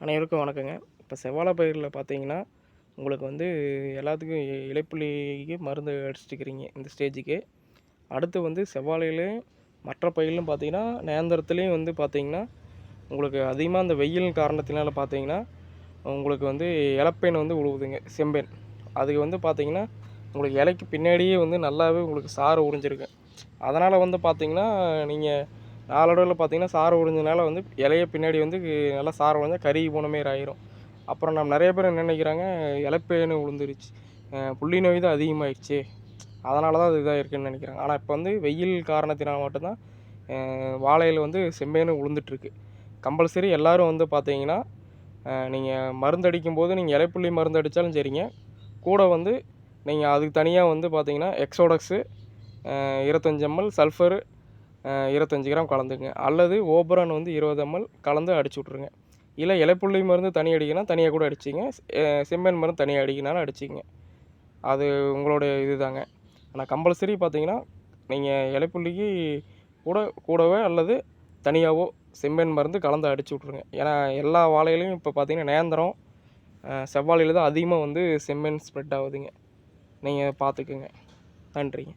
அனைவருக்கும் வணக்கங்க. இப்போ செவ்வாழை பயிரில் பார்த்தீங்கன்னா உங்களுக்கு வந்து எல்லாத்துக்கும் இலைப்புள்ளிக்கு மருந்து அடிச்சிட்டுக்கிறீங்க இந்த ஸ்டேஜுக்கு. அடுத்து வந்து செவ்வாழையிலையும் மற்ற பயிரிலும் பார்த்தீங்கன்னா நேந்திரத்துலேயும் வந்து பார்த்தீங்கன்னா உங்களுக்கு அதிகமாக அந்த வெயில் காரணத்தினால பார்த்தீங்கன்னா உங்களுக்கு வந்து இலப்பெண் வந்து உழுவுதுங்க செம்பேன் அதுக்கு வந்து பார்த்தீங்கன்னா உங்களுக்கு இலைக்கு பின்னாடியே வந்து நல்லாவே உங்களுக்கு சாறு உறிஞ்சிருக்கு அதனால் வந்து பார்த்தீங்கன்னா நீங்கள் நாளடைவில் பார்த்தீங்கன்னா சாறு உறிஞ்சனால வந்து இலைய பின்னாடி வந்து நல்லா சாறு உறிஞ்சால் கருகி போன மாரி ஆயிரும். அப்புறம் நம்ம நிறைய பேர் என்ன நினைக்கிறாங்க இலப்பேன்னு விழுந்துருச்சு புள்ளி நோய் தான் அதிகமாகிடுச்சு அதனால தான் அது இதாக இருக்குன்னு நினைக்கிறாங்க. ஆனால் இப்போ வந்து வெயில் காரணத்தினால் மட்டும்தான் வாழையில் வந்து செம்மேனு விழுந்துட்டுருக்கு கம்பல்சரி எல்லோரும் வந்து பார்த்தீங்கன்னா நீங்கள் மருந்தடிக்கும் போது நீங்கள் இலைப்புள்ளி மருந்து அடித்தாலும் சரிங்க. கூட வந்து நீங்கள் அதுக்கு தனியாக வந்து பார்த்தீங்கன்னா எக்ஸோடக்ஸு இருபத்தஞ்சி எம்எல் சல்ஃபரு இருபத்தஞ்சி கிராம் கலந்துங்க. அல்லது ஓபரான் வந்து இருபது எம்எல் கலந்து அடிச்சு விட்ருங்க இல்லை இலைப்புள்ளி மருந்து தனி அடிக்கணும் தனியாக கூட அடிச்சிங்க. செம்மண் மருந்து தனியாக அடிக்கினாலும் அடிச்சிங்க. அது உங்களுடைய இது தாங்க ஆனால் கம்பல்சரி பார்த்தீங்கன்னா நீங்கள் இலைப்புள்ளிக்கு கூட கூடவே அல்லது தனியாகவோ செம்மண் மருந்து கலந்து அடிச்சு விட்ருங்க ஏன்னா எல்லா வாழையிலையும் இப்போ பார்த்தீங்கன்னா நேந்திரம் செவ்வாழையில் தான் அதிகமாக வந்து செம்மண் ஸ்ப்ரெட் ஆகுதுங்க. நீங்கள் பார்த்துக்குங்க நன்றிங்க.